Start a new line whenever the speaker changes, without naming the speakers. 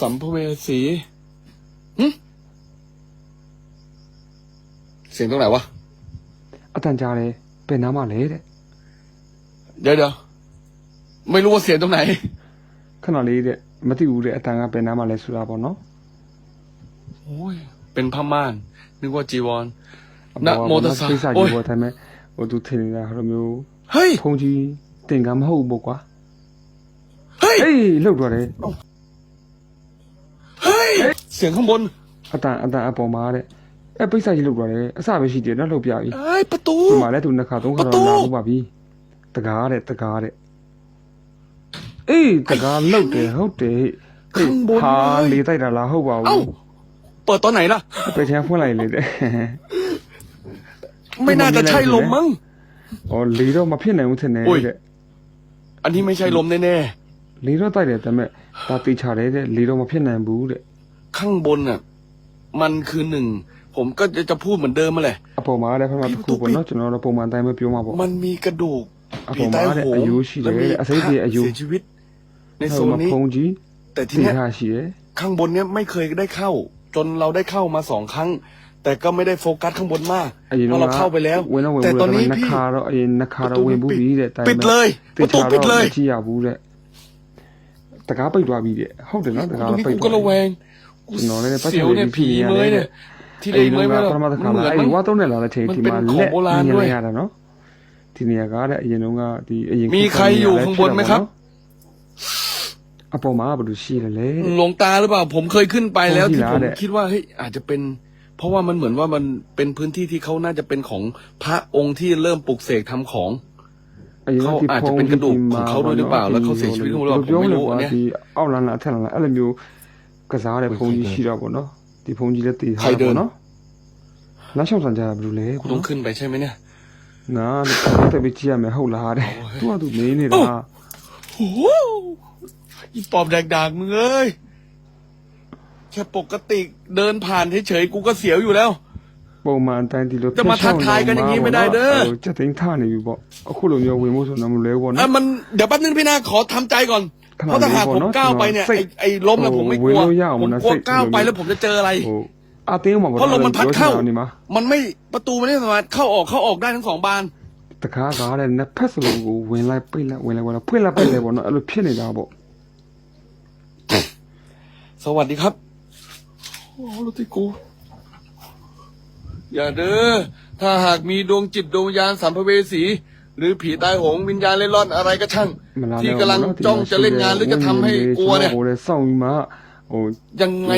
สัมภเวสีหึเสียงตรงไหนวะ
အတန်ကြားတယ်ဘယ်နားမှလဲတဲ့
เดี๋ยวเดี๋ยวไม่รู้ว่าเสียงตรงไหน
ခဏလေးတဲ့မသိဘူးတဲ့အတန်ကဘယ်နားမှလဲဆိုတာပေါ့နော်
โอ้ย เป็นผ้าม่าน นึกว่าจีวร
အ
န
ပေါ်က
မောတဆာ
ကိစ္စ
โอ้
ကြီး
ย
ပေါ့ဒါပေမဲ့ဟိုသူထင်နေတာဟိုလိုမျိုး
เฮ้ย
ဖုန်ကြီးတင်ကမဟုတ်ဘူးကွာ
เฮ้ย
အေးလှုပ်သွားတယ်
เฮ้ย เ สียงข้างบน
အတန်အတန်အပေါ်မှာတဲ့အဲပိတ်စာကြီးလှုပ်သွားတယ်အစပဲရှိတယ်နော်လှုပ်ပြပြီ
เอ้ย ประตู
ဒီမှာလည်းသူနှစ်ခါသုံးခါ
ประตู
တော့လာလို့ပါပြီတကားတဲ့တကားတဲ့အေးတကားလှုပ်တယ်ဟုတ်တယ်ဟေ့
ข้างบน
ဟာ
เลย
လေတိုက်တာလားဟုတ်ပါ
เอ้า
ဘူး
เปิดตอนไหนล่ะ
ไปแทงဖွင့်လိုက်လေတဲ့
ไม่น่าจะใช่ลมมั้ง
อ๋อလေတော့မဖြစ်နိုင်ဘူးထင်တယ်
อุ้ย
တဲ့
อันนี้ไม่ใช่ลมแน่
လေတော့တိုက်တယ်ဒါပေမဲ့ဒါတေချာတယ်တဲ့လေတော့မဖြစ်နိုင်ဘူးတဲ့
ๆ ข้างบนน่ะ มันคือหนึ่ง ผมก็จะพูดเหมือนเดิมมาเหละ
アポマーレファマピココのチョノロポマンタイムเオマポ
มันมีกระดูก
อะผี
ใต้โห
ผมว่าเนี่ยอายุ
ง
ชีวิต
และมี
อาศัยพระที่อายุ
เสียชีวิต ในโซเธน
นี้
แต่ที่เนี้ยข้างบนเนี้ยไม่เคยได้เข้า จนเราได้เข้ามาสองครั้ง แต่ก็ไม่ได้โฟกัสข้างบนมาก
ไอ้
เราเข้าไปแล้วแต่ตอนนี้
นัก
พี่
คาเราไอ้นักคาเราเว
นบูบีเด็
ดปิด
เลยประตูปิดเลย
ที่อยากบูเลยดตะกร้ไปดว่าบีเด็ดเข้าเดิดนาะ
ตะ
กาต
รงนี้
ไป
กูก็ระแวง
ကျွန်တော်လည်းပတ်
เสียวเนี่ย
စံလေး
ผี
ဖြီး
เม
နေ
ย
ရတယ်
เนี่ย ที่
အဲ့
เล็
ဒီ
ง
က
ไว้
ပ
ไม่
ထမတစ်ခါ
มันเห
မှာ
มือน
အဲ့
มั้
ဒီ
ง
ဝါသုံးနဲ့လာတဲ့ချိန်
มัน
ဒီ
เป็น
မှာ
ของ
လက်
โบราณ
မြင်
ด้วย
ရတာနော်ဒီနေရာကတဲ့အရင်တုန်းကဒီအရင်
มีใครอยู่ข้างบนไหมครับ
အပေါ်မှာဘယ်လိုရှိရလဲ
หลวงตาหรือเปล่า ผมเคยขึ้นไปแล้ว
ตรงที่
ที่ผม
ร้านเนี่ย
คิดว่าเฮ้ยอาจจะเป็น เพราะว่ามันเหมือนว่ามันเป็นพื้นที่ที่เขาน่าจะเป็นของพระองค์ที่เริ่มปลุกเสกทำของ เขาอาจจะเป็นกระดูกของเขาด้วยหรือเปล่าแล้วเขาเสียชีวิตข้างบนหรือเปล่าผมไม่รู้อันเนี้ย
ဒီအောက်လန်းလာအထက်လန်းလာအဲ့လိုမျိုး ကစားတဲ့ဖုန်းကြီးရှိတော့ပေါ့နော်ဒီဖုန်းကြီးလည်းတည်ထား
ใครเดิ
တာ
น
ပေါ့နော်လမ်းလျှောက်ဆန်ကြဘယ်လိုလဲ
กูต้องขึ้นไปใช่ไหมเนี่ย
ငါတက်ပြီးကြည့်ရမယ်ဟုတ်လားတဲ့သူကသူမင်းနေတာ
โอ้โหอีปอบแดกดากมึงเอ้ย แค่ปกติเดินผ่านเฉยๆกูก็เสียวอยู่แล้ว
ပုံမှန်အတိုင်းဒီလို
จะมาทักทายกันอย่างนี้ไม่ได้เด้อ
စက်သိန်းထားနေပြီပေါ့အခုလိုမျိုးဝင်မှုဆိုတော့မလဲပေါ့
อ่ะ
နော်
มันเดี๋ยวแป๊บนึงพี่นาขอทำใจก่อน
ขนาด
เพราะถ้าหาก
นี้
ผม
ก่อนเนอะ
ก้าวไปเนี่ย
สิ
ไอ้ไอ้ล้มแล้วผมไม่กลัว
โอ้โหเว้ยยาก
ผม
นะ
กลัว
สิ
ก้าวไปแล้วผมจะเจออะไร
ဟိုအတင်းမှာပေါ့
เพราะลมมันพัดเข้า
ဒီမှာ
มันไม่ประตูมันไม่สามารถเข้าออกเข้าออกได้ทั้งสองบาน
တကားကားတဲ့နှစ်ဖက်စလုံးကိုဝင်လိုက်ပိတ်လိုက်ဝင်လိုက်ဝင်လိုက်ဖွင့်လိုက်ပိတ်လိုက်ပေါ့နော်အဲ့လိုဖြစ်နေတာပေါ့
สวัสดีครับ โอ้รถที่กู อย่าเด้อ ถ้าหากมีดวงจิตดวงวิญญาณสัมภเวสี หรือผีตายโหงวิญญาณเล่นร่อนอะไรก็ช่าง ที่กำลังจ้องจะเล่นงานหรือจะทำให้กลัวเนี่ยยังไง